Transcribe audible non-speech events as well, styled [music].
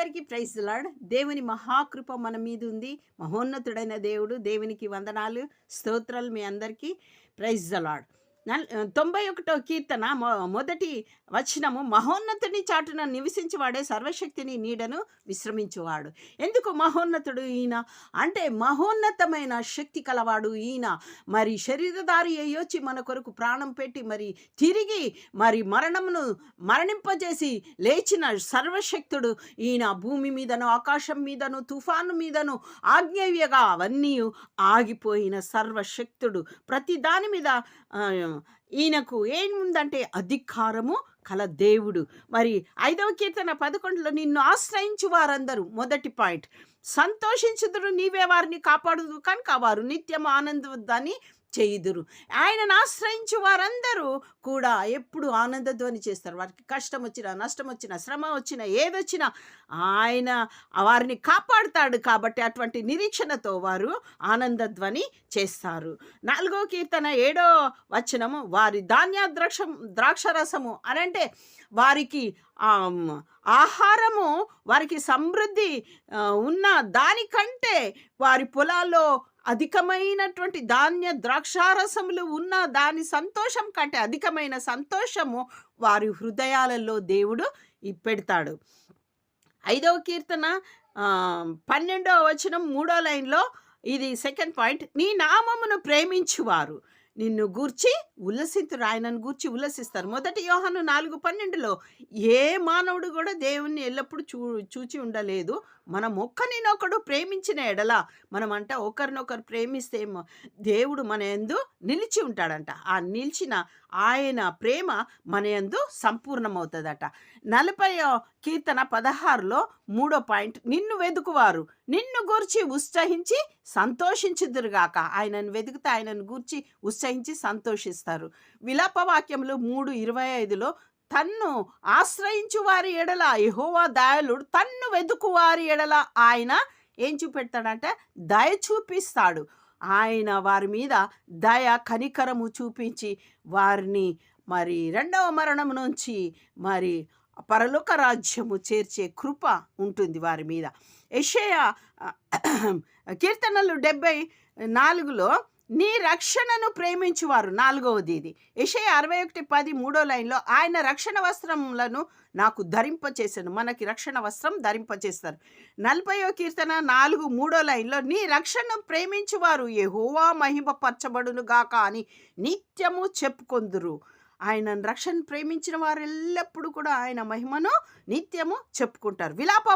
అందరికీ praise lord దేవుని మహాకృప మన మీద ఉంది. మహోన్నతుడైన దేవుడు దేవునికి వందనాలు స్తోత్రాలు మీ అందరికీ. ప్రైజ్ లాడ్ తొంభై ఒకటో కీర్తన మొ- మొదటి వచనము మహోన్నతుని చాటున నివసించేవాడే సర్వశక్తిని నీడను విశ్రమించువాడు. ఎందుకు మహోన్నతుడు ఈయన? అంటే మహోన్నతమైన శక్తి కలవాడు ఈయన. మరి శరీరధారి అయ్యొచ్చి మన కొరకు ప్రాణం పెట్టి మరి తిరిగి మరి మరణమును మరణింపజేసి లేచిన సర్వశక్తుడు ఈయన. భూమి మీదను ఆకాశం మీదను తుఫాను మీదను ఆజ్ఞేయగా అవన్నీ ఆగిపోయిన సర్వశక్తుడు. ప్రతి దాని మీద ఈయనకు ఏముందంటే అధికారము కల దేవుడు. మరి ఐదవ కీర్తన పదకొండులో నిన్ను ఆశ్రయించు వారందరూ. మొదటి పాయింట్. సంతోషించుదురు నీవే వారిని కాపాడుదు కనుక వారు నిత్యం ఆనందవద్దని చేయుదురు. ఆయనను ఆశ్రయించు వారందరూ కూడా ఎప్పుడు ఆనందధ్వని చేస్తారు. వారికి కష్టం వచ్చినా నష్టం వచ్చినా శ్రమ వచ్చినా ఏదొచ్చినా ఆయన వారిని కాపాడుతాడు కాబట్టి అటువంటి నిరీక్షణతో వారు ఆనందధ్వని చేస్తారు. నాలుగో కీర్తన ఏడో వచనము వారి ధాన్య ద్రాక్ష ద్రాక్షరసము అని అంటే వారికి ఆహారము వారికి సమృద్ధి ఉన్న దానికంటే వారి పొలాల్లో అధికమైనటువంటి ధాన్య ద్రాక్షారసములు ఉన్న దాని సంతోషం కంటే అధికమైన సంతోషము వారి హృదయాలలో దేవుడు ఈ పెడతాడు ఐదవ కీర్తన పన్నెండవ వచనం మూడో లైన్లో ఇది సెకండ్ పాయింట్ నీ నామమును ప్రేమించువారు. నిన్ను గూర్చి ఉల్లసింతురు ఆయనను గూర్చి ఉల్లసిస్తారు. మొదటి యోహాను నాలుగు పన్నెండులో ఏ మానవుడు కూడా దేవుణ్ణి ఎల్లప్పుడూ చూ చూచి ఉండలేదు. మనం ఒక్కరినొకడు ప్రేమించిన ఎడల మనం అంట ఒకరినొకరు ప్రేమిస్తే దేవుడు మన యందు నిలిచి ఉంటాడంట. ఆ నిలిచిన ఆయన ప్రేమ మన యందు సంపూర్ణమవుతుందట. నలభై కీర్తన పదహారులో మూడో పాయింట్ నిన్ను వెతుకువారు నిన్ను గూర్చి ఉత్సహించి సంతోషించుదురుగాక. ఆయనను వెతికితే ఆయనను గూర్చి నిశ్చయించి సంతోషిస్తారు. విలాపవాక్యములు మూడు ఇరవై ఐదులో తన్ను ఆశ్రయించు వారి ఎడల యహోవా దయాళుడు తన్ను వెతుకు వారి ఎడల ఆయన ఏం చూపెడతాడంటే? దయ చూపిస్తాడు. ఆయన వారి మీద దయ కనికరము చూపించి వారిని మరి రెండవ మరణం నుంచి మరి పరలోక రాజ్యము చేర్చే కృప ఉంటుంది వారి మీద. యషయ [clears throat] కీర్తనలు డెబ్బై నాలుగులో నీ రక్షణను ప్రేమించువారు. నాలుగవది ఇది ఇషయ అరవై ఒకటి పది మూడో లైన్లో ఆయన రక్షణ వస్త్రములను నాకు ధరింపచేశాను. మనకి రక్షణ వస్త్రం ధరింపచేస్తారు. నలభయో కీర్తన నాలుగు మూడో లైన్లో నీ రక్షణను ప్రేమించువారు. యెహోవా మహిమపరచబడును గాక అని నిత్యము చెప్పుకొందురు. ఆయన రక్షణ ప్రేమించిన వారు ఎల్లప్పుడూ కూడా ఆయన మహిమను నిత్యము చెప్పుకుంటారు. విలాప